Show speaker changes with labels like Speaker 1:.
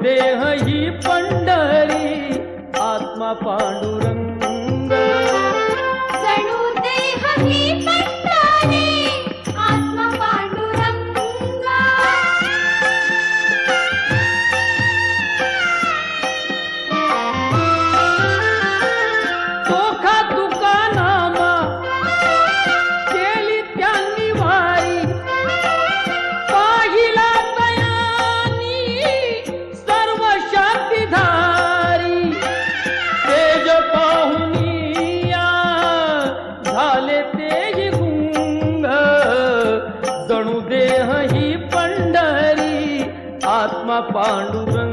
Speaker 1: देह ही पंढरी आत्मा
Speaker 2: पांडुर झाले तेही गुंग। जणू देह ही पंढरी। आत्मा पांडुरंग